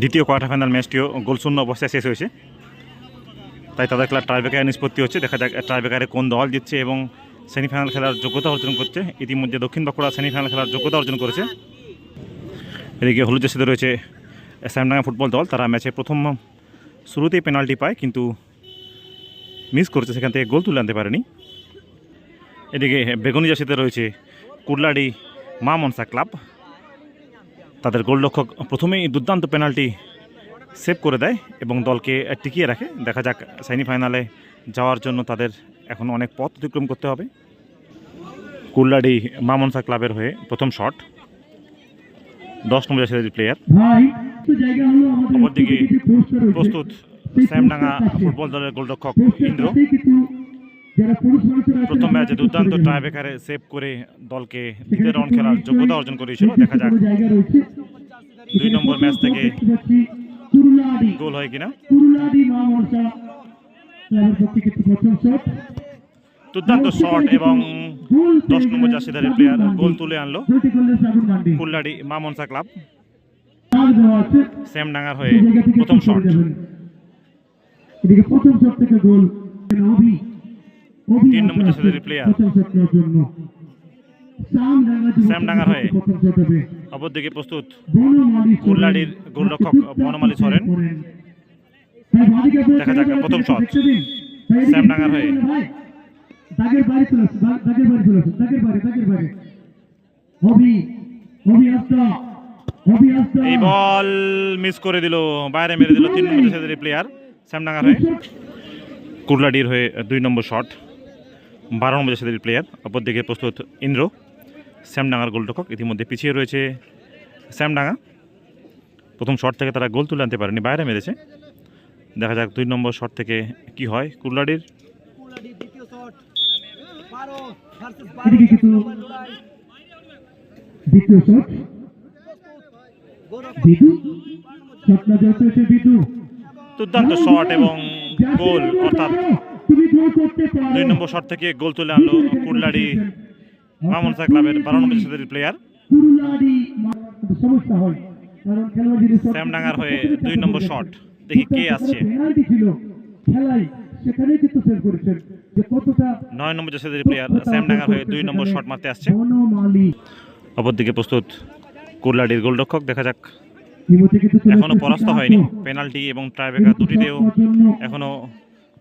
দ্বিতীয় quarter final ম্যাচটিও গোলশূন্য অবস্থায় শেষ হয়েছে। তাই তাদের খেলার ট্রাইবেকার নিষ্পত্তি হচ্ছে। দেখা যাক ট্রাইবেকারে কোন দল জিতছে এবং সেমিফাইনাল খেলার যোগ্যতা অর্জন করছে। ইতিমধ্যে দক্ষিণ বাঁকুড়া সেমিফাইনাল খেলার যোগ্যতা অর্জন করেছে। এদিকে হলুদ জার্সিতে রয়েছে শ্যামডাঙ্গা ফুটবল দল। তারা ম্যাচে প্রথম শুরুতেই পেনাল্টি পায়, কিন্তু মিস করেছে। সেখান থেকে গোল তুলে আনতে পারেনি। এদিকে বেগুনি জার্সিতে রয়েছে কুরলাডি মা মনসা ক্লাব। তাদের গোলরক্ষক প্রথমেই দুর্দান্ত পেনাল্টি সেভ করে দেয় এবং দলকে টিকিয়ে রাখে। দেখা যাক সেমিফাইনালে যাওয়ার জন্য তাদের এখন অনেক পথ অতিক্রম করতে হবে। কুল্লাডি মামনসা ক্লাবের হয়ে প্রথম শট। দশ নম্বর জার্সির প্লেয়ার অপরদিকে। প্রস্তুত শ্যামডাঙ্গা ফুটবল দলের গোলরক্ষক ইন্দ্র। প্রথম ম্যাচে দুর্দান্ত। ট্রাইবেকারে সেভ করে দলকে দ্বিতীয় রাউন্ড খেলার যোগ্যতা অর্জন করেছিল। দেখা যাক। দুই নম্বর ম্যাচ থেকে গোল হয় কিনা? দুর্দান্ত শট এবং দশ নম্বর জার্সিদারের প্লেয়ার গোল তুলে আনলো। কুল্লাডি মামনসা ক্লাব। সেম শ্যামডাঙ্গার হয়ে প্রথম শট। এদিকে প্রথম শট থেকে গোল তিন নম্বর শ্যামডাঙ্গা যুব শ্যামডাঙ্গার হয়ে। অপরদিকে প্রস্তুত। কুরলাডির গোলরক্ষক বনমালী সোরেন। দেখা যাক প্রথম শট। শ্যামডাঙ্গার হয়ে। দাগের বাড়ি চলে দাগের বাড়ি চলে দাগের বাড়ি, দাগের বাড়ি। অভি, অভি আস্তা, অভি আস্তা। এই বল মিস করে দিল বাইরে মেরে দিল তিন নম্বর জার্সিদারের প্লেয়ার শ্যামডাঙ্গার হয়ে কুরলাডির হয়ে দুই নম্বর শট বারো নম্বর জার্সিদারের প্লেয়ার অপরদিকে প্রস্তুত ইন্দ্র শ্যামডাঙ্গার গোলরক্ষক ইতিমধ্যে পিছিয়ে রয়েছে শ্যামডাঙ্গা প্রথম শট থেকে তারা গোল তুলে আনতে পারেনি বাইরে মেরেছে দেখা যাক দুই নম্বর শট থেকে কি হয় বিদু দুর্দান্ত শট এবং গোল অর্থাৎ দুই নম্বর শট থেকে গোল তুলে আনলো কুরলাডি মামনসা ক্লাবের বারো নম্বর জার্সিদারের প্লেয়ার হয় শ্যামডাঙ্গার হয়ে দুই নম্বর শট দেখি কে আসছে। নয় নম্বর জার্সিদারের প্লেয়ার শ্যামডাঙ্গার হয়ে দুই নম্বর শট মারতে আসছে। অপরদিকে প্রস্তুত কুরলাডির গোলরক্ষক দেখা যাক। এখনও পরাস্ত হয়নি পেনাল্টি এবং ট্রাইবেকার দুটিতেও এখনও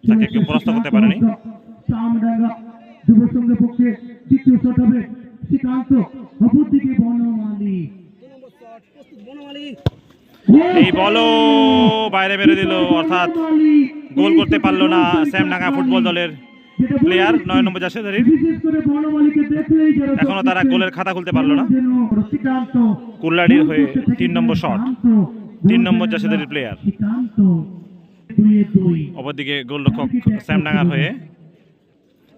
তাকে কেউ পরাস্ত করতে পারেনি। এই বলও বাইরে মেরে দিল, অর্থাৎ গোল করতে পারল না শ্যামডাঙ্গা ফুটবল দলের প্লেয়ার নয় নম্বর যারা এখনও তারা গোলের খাতা খুলতে পারল না। কুল্লাডির হয়ে তিন নম্বর শট, তিন নম্বর জার্সিদারির প্লেয়ার অপরদিকে গোলরক্ষক শ্যামডাঙ্গার হয়ে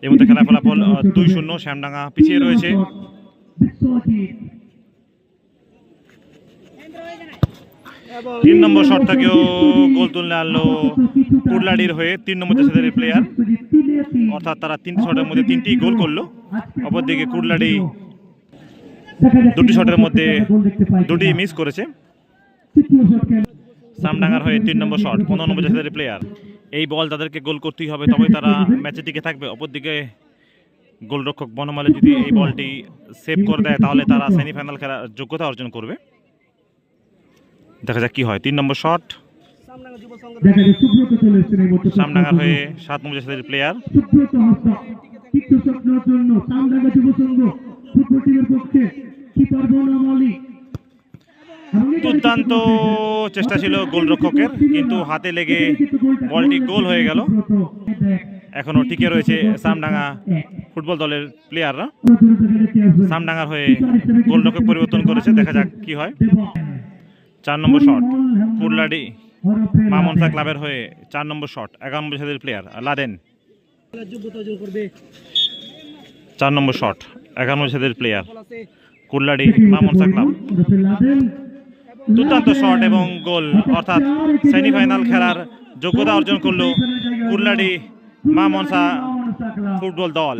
এই মুহূর্তে খেলা ফলাফল দুই শূন্য শ্যামডাঙ্গা পিছিয়ে রয়েছে। তিন নম্বর শট থেকেও গোল তুললে আনলো কুরলাডির হয়ে তিন নম্বর জার্সিদারির প্লেয়ার অর্থাৎ তারা তিনটি শটের মধ্যে তিনটি গোল করল। অপরদিকে কুরলাডি দুটি শটের মধ্যে দুটি মিস করেছে। সামডাঙ্গার হয়ে তিন নম্বর শট পনেরো নম্বর জার্সিদারির প্লেয়ার এই বল তাদেরকে গোল করতেই হবে তবে তারা ম্যাচে টিকে থাকবে অপরদিকে গোলরক্ষক বনমালী যদি এই বলটি সেভ করে দেয় তাহলে তারা সেমিফাইনাল খেলার যোগ্যতা অর্জন করবে দেখা যাক কি হয় তিন নম্বর শট সামডাঙ্গার হয়ে সাত নম্বর জার্সিদারির প্লেয়ার দুর্দান্ত চেষ্টা ছিল গোলরক্ষকের, কিন্তু হাতে লেগে বলটি গোল হয়ে গেল। এখনও টিকে রয়েছে সামডাঙ্গা ফুটবল দলের প্লেয়াররা সামডাঙ্গার হয়ে গোলরক্ষক পরিবর্তন করেছে, দেখা যাক কি হয়। চার নম্বর শট কুরলাডি, মামনসা ক্লাবের হয়ে চার নম্বর শট এগারো নম্বর সাদের প্লেয়ার লাদেন। চার নম্বর শট এগারো নম্বর সাদের প্লেয়ার কুরলাডি, মামনসা ক্লাব। দুর্দান্ত শট এবং গোল। অর্থাৎ সেমিফাইনাল খেলার যোগ্যতা অর্জন করল মা মনসা ফুটবল দল।